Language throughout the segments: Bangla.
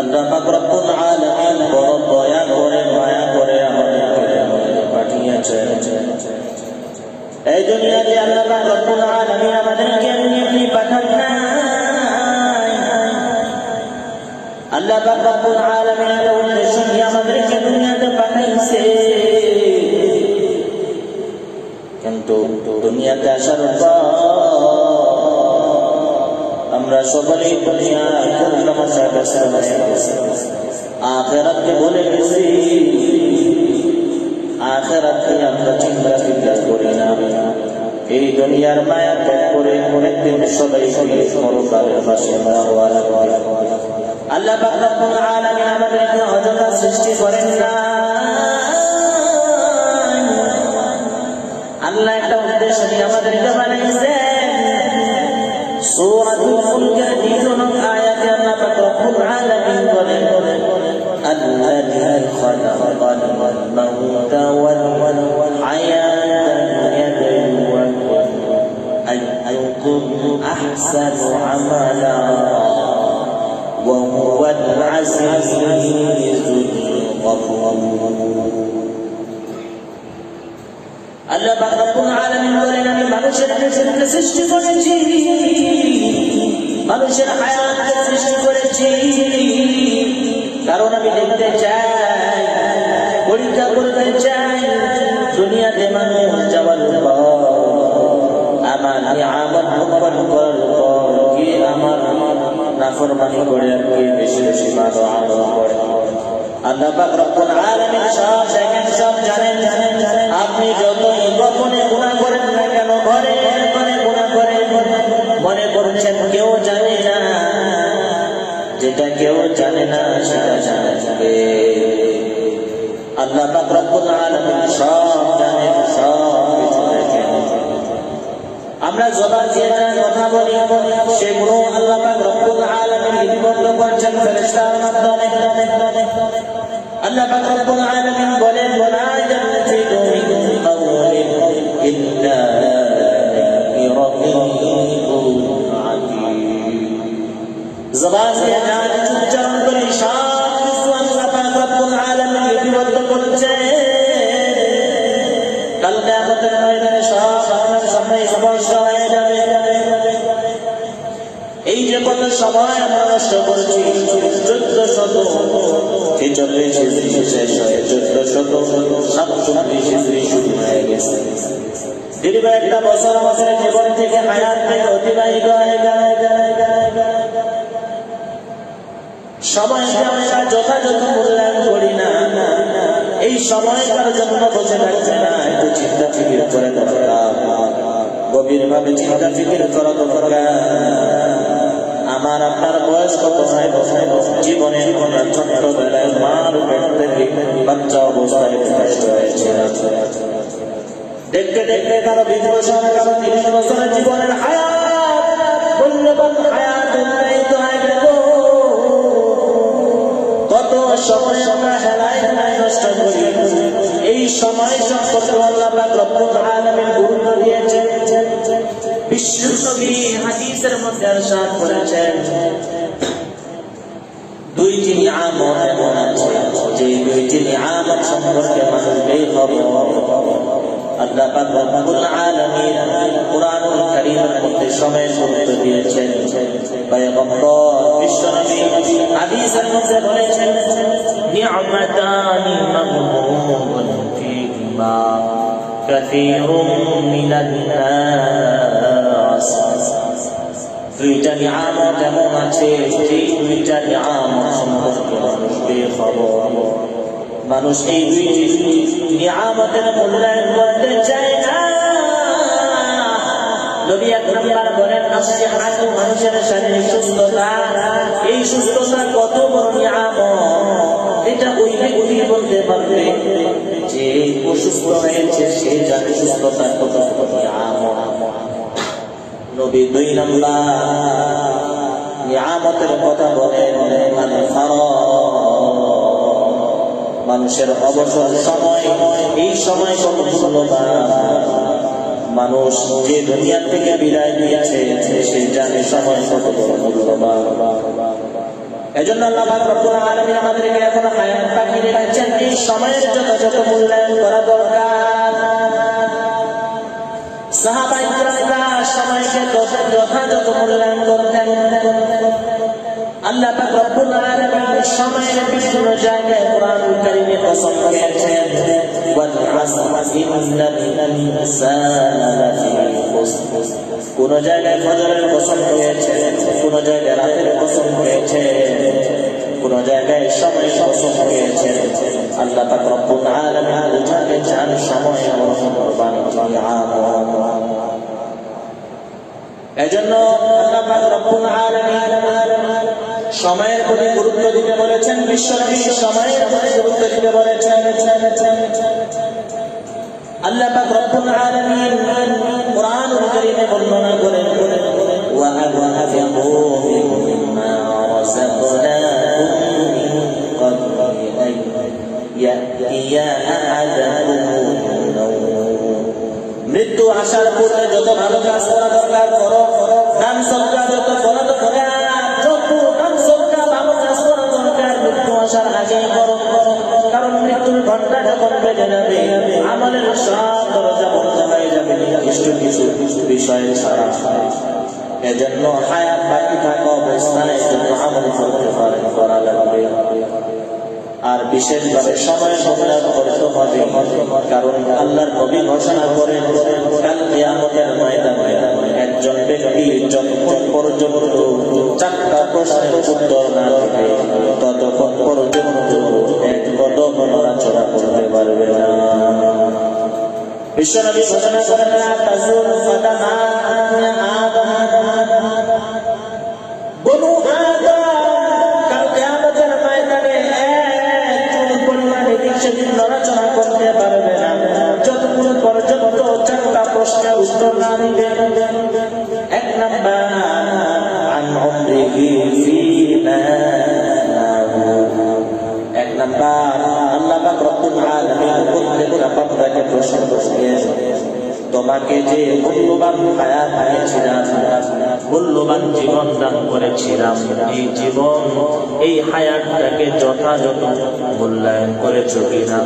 আল্লাহ রব্বুল আলামিন বড় দয়া করে, মায়া করে আমাদেরকে পাঠিয়েছেন। এই দুনিয়াতে আল্লাহ রব্বুল আলামিন আমাদেরকে এমনি এমনি পাঠান নাই। আল্লাহ রব্বুল আলামিন এর উদ্দেশ্য নিয়ে আমাদেরকে দুনিয়াতে পাঠাইছে। কিন্তু দুনিয়াতে আসার পর আমরা সকলেই দুনিয়ায় খুব সমস্যা ব্যস্ত হয়ে আখেরাতকে ভুলে গেছি আখেরাতকে আমরা চিন্তা চিন্তা করি না। এই দুনিয়ার মায়া ত্যাগ করে একদিন সবাই সবাই পরকালের বাসিন্দা হওয়ার আল্লাহ আমাদেরকে অযথা সৃষ্টি করেন না। আল্লাহ একটা উদ্দেশ্য নিয়ে আমাদেরকে বানাইছেন। সূরাতুল মুলকের দ্বিতীয় নং আয়াতে আল্লাহ পাক রব্বুল আলামিন বলেন الذي خلق الموت والحياة ليبلوكم أيكم أحسن عملا وهو العزيز মানুষের হায়াতকে সৃষ্টি করেছি। কারণ আমি দেখতে চাই, পরীক্ষা করতে চাই, দুনিয়াতে মানুষ যাওয়ার পর, আমার নিয়ামত ভোগ করার পর কি আমার নাফরমানি করে আর কি বেশি বেশি করে। সব সব আপনি যতই গোপনে গুনাহ করেন না কেন, ঘরে যেটা কেউ জানে না সেটা জানা যাবে আল্লাহ পাক রব্বুল আলামিন সব জানেন সব কিছু দেখেন আমরা জবান দিয়ে যা কথা বলি, সেগুলো আল্লাহ পাক রব্বুল আলামিন লিপিবদ্ধ করছেন ফেরেশতার মাধ্যমে। আল্লাহ পাক রব্বুল আলামিন বলেন, ওয়ালা ইয়ালফিদু মিন কাওলিন ইল্লা রাকিবুন আতীদ জবান যাবে। এই যে কত সময় আমরা নষ্ট করেছি বছর জীবন থেকে থেকে যথাযথ মূল্যায়ন করি না। সময়টার জন্য বসে থাকছে না, একটু চিন্তা ফিকির করে দরকার গভীর ভাবে চিন্তা ফিকির করা দরকার। আমার, আপনার বয়স কত হয় জীবনে আমরা মার পেট থেকে বাচ্চা অবস্থায় নষ্ট হয়েছে দেখতে দেখতে কারও বিশ কারও তিরিশ বছরের জীবনের হায়াত ইরশাদ করেছেন। দুইটি নিয়ামত এমন আছে। যে দুইটি নিয়ামত সম্পর্কে মানুষ বেখবর আল্লাহ পাক রব্বুল আলামিন কুরআনুল কারীমের মধ্যে সময় গুরুত্ব দিয়েছেন। পয়গম্বর, বিশ্বনবী হাদিসের মধ্যে বলেছেন দুইটা নিয়ামত এমন আছে? যে দুইটা নিয়ামত সম্পর্কে মানুষ এই দুইটি নিয়ামতের মূল্যায়ন করতে চায় না। মানুষের শারীরিক সুস্থতা। এই সুস্থতা কত বড় নিয়ামত এটা ওই বলতে পারবে যে অসুস্থ হয়েছে, সে জানে নবী দুই নাম্বার নিয়ামতের কথা বলেন মানে মানুষের অবসর সময়, এই সময় কত মূল্যবান। মানুষ যে দুনিয়া থেকে বিদায় নিয়েছে, সে জানে সময় কত বড় মূল্যবান। এজন্য আল্লাহ এখন এই সময়ের যথাযথ মূল্যায়ন করা দরকার। কোন জায়গায় ফজরের কসম হয়েছে কোন জায়গায় রাতের কসম হয়েছে কোন জায়গায় সময় হয়েছে আল্লাহ রব্বুল আলামিন সময় বাণী এজন্য আল্লাহ পাক রব্বুল আলামিন সময়ের প্রতি গুরুত্ব দিতে বলেছেন সময়ের প্রতি গুরুত্ব দিতে বলেছেন। আল্লাহ পাক রব্বুল আলামিন কারীমে বর্ণনা করেন, ওয়া মিম্মা রাযাকনাকুম মৃত্যু আসার পূর্বে যত ভালো কাজ করা দরকার করো। দান সদকা যত করা দরকার যত দান সদকা ভালো কাজ করা দরকার, মৃত্যু আসার আগে করো। কারণ মৃত্যুর ঘণ্টা যখন বেজে যাবে আমাদের সব দরজা বন্ধ হয়ে যাবে। নির্দিষ্ট কিছু বিষয় ছাড়া। এজন্য হায়াত বাকি থাকা অবস্থায় জন্য আমল করতে পারেন, করা লাগবে। আর বিশেষভাবে সময় মূল্যায়ন করতে হবে। কারণ আল্লাহর নবী ঘোষণা করেন, কাল কিয়ামতের ময়দানে একজন ব্যক্তি যতক্ষণ পর্যন্ত চারটা প্রশ্নের উত্তর না দেবে, ততক্ষণ পর্যন্ত এক কদম নড়াচড়া করতে পারবে না। বিশ্বনবী ঘোষণা করেন না তাজুল ফাদামা আদম প্রশ্ন তোমাকে যে মূল্যবান হায়াত দিয়েছিলাম, মূল্যবান জীবন দান করেছিলাম, এই জীবন, এই হায়াতটাকে যথাযথ মূল্যায়ন করেছ কিনা?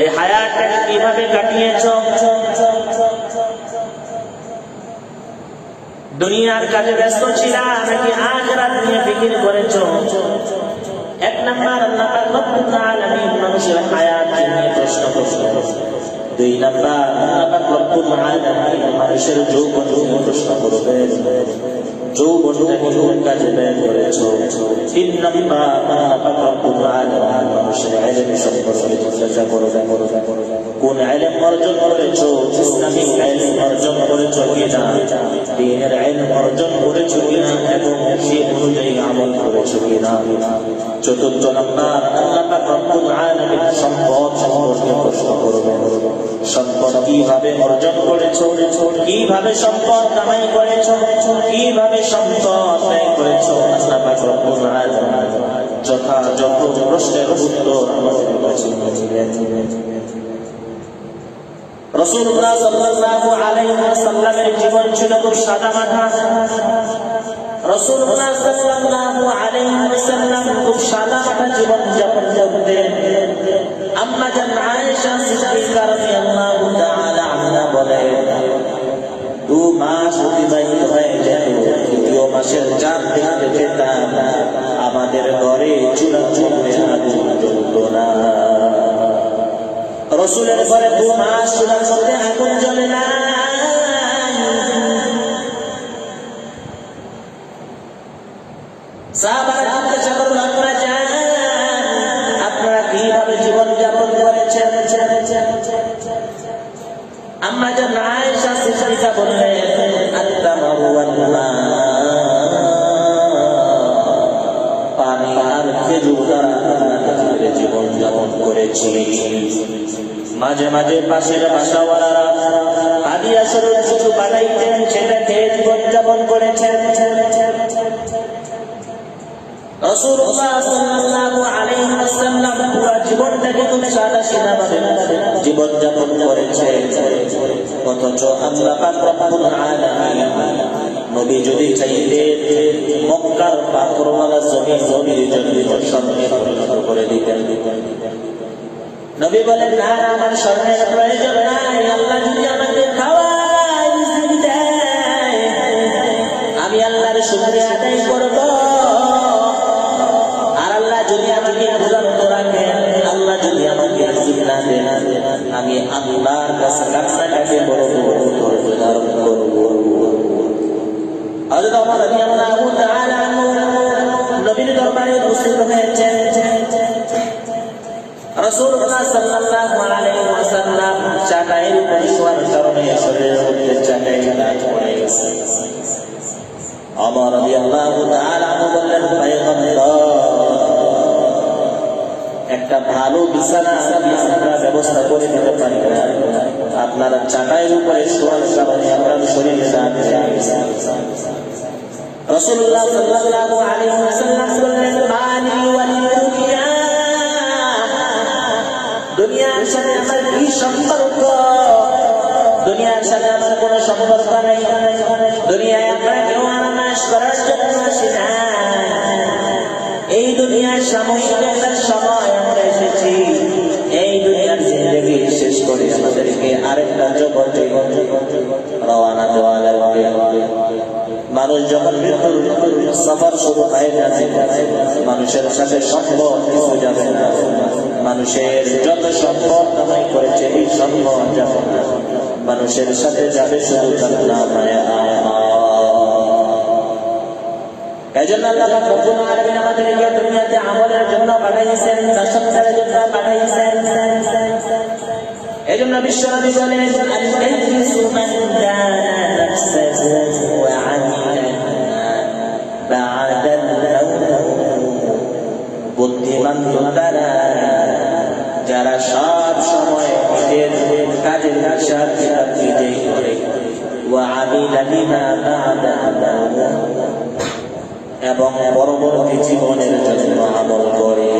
এই হায়াতটাকে কীভাবে কাটিয়েছ? দুনিয়ার কাজে ব্যস্ত ছিলা নাকি আজ রাত নিয়ে ফিকির করেছ? এক নাম্বার, আল্লাহ মানুষের হায়াত নিয়ে প্রশ্ন করছেন। দুই নাম্বার মানুষের যৌবন প্রশ্ন করবেন। যৌবনটাকে কোন কাজে ব্যয় করেছ? তিন অর্জন করেছ? অর্জন করেছ কিনা? দ্বীনের ইলম অর্জন করেছ কিনা? এবং সেই অনুযায়ী আমল করেছ কিনা? চতুর্থ নাম্বার, আল্লাহ সম্পদ সম্পর্কে প্রশ্ন করবেন। সম্পদ কীভাবে অর্জন করেছ? কীভাবে সম্পদ কামাই করেছ? কীভাবে সম্পদ ব্যয় করেছ? যথাযথ প্রশ্নের উত্তর রসুল্লাহ সাল্লাল্লাহু আলাইহি ওয়াসাল্লামের জীবন ছিল খুব সাদা মাথা রসুল্লাহ সাল্লাল্লাহু জীবন দু মাস চার পেতাম আমাদের ঘরে চুলা চুলে আগুন রসুলের ঘরে দু মাস চুলার মধ্যে আগুন না। সাহাবারা জিজ্ঞাসা করল আপনারা জান আপনারা কীভাবে জীবন যাপন করেছেন? আম্মা জান আয়েশা সিদ্দিকা বললেন আত্তামারু ওয়াল পানি আর খেজুর জীবন যাপন করেছি। মাঝে মাঝে পাশের বাসাওয়ালারা আদিয়া স্বরূপ কিছু বানাইতেন সেটা খেয়ে জীবন যাপন করেছেন। জীবন যাপন করেছে। অথচ আমরা নবী যদি চাইলে মক্কার পাথরওয়ালা জমি জমির জন্য স্বর্ণে করে দিতেন। নবী বলেন না, আমার স্বর্ণের প্রয়োজন নাই। আল্লাহ যদি আমাকে হযরত ওমর রাদিয়াল্লাহু তাআলা আনহু নবীর দরবারে উপস্থিত হয়েছেন রাসূলুল্লাহ সাল্লাল্লাহু আলাইহি ওয়াসাল্লাম চাটাইয়ের উপর শোয়ার কারণে শরীরের মধ্যে চাটাই দাগ পড়ে গেছে ওমর রাদিয়াল্লাহু তাআলা আনহু বললেন পয়গম্বর একটা ভালো বিছানা আমরা ব্যবস্থা করে দিতে পারি না আপনারা চাটাইয়ের উপরে শোয়ার কারণে আপনার শরীরে দাগ পড়ে গেছে। রাসূলুল্লাহ সাল্লাল্লাহু আলাইহি ওয়াসাল্লাম বললেন দুনিয়ার সাথে কি সম্পর্ক? সম্পর্ক দুনিয়ায় আমরা কেউ এই দুনিয়ার সাময়িক সময় আমরা এসেছি। এই দুনিয়ার জিন্দগি করে আমাদেরকে আরেকটা জগতে রওনা দেওয়া লাগবে। মানুষ যখন মৃত্যুর সফর শুরু হয়ে যাচ্ছে মানুষের সাথে সম্পদ কিছু যাবে না। মানুষের যত সম্পদ কামাই করেছে, এই সম্পদ যাবে না। মানুষের সাথে যাবে শুধু তার নামায় এই দুনিয়াতে আমলের জন্য পাঠাইছেন তাসত্তারের জন্য পাঠাইছেন। এই জন্য বিশ্বনবী বলেন আল-কাইসু মান দানা নাফসাহু ওয়া আমিলা বা'দা al-মাউত বুদ্ধিমান তারা যারা সব সময় নিজের কাজের হিসাব কিতাব নিজেই করে ওয়া আমিলা বিমা বা'দা al-মাউত এবং পরবর্তী জীবনের জন্য আমল করে।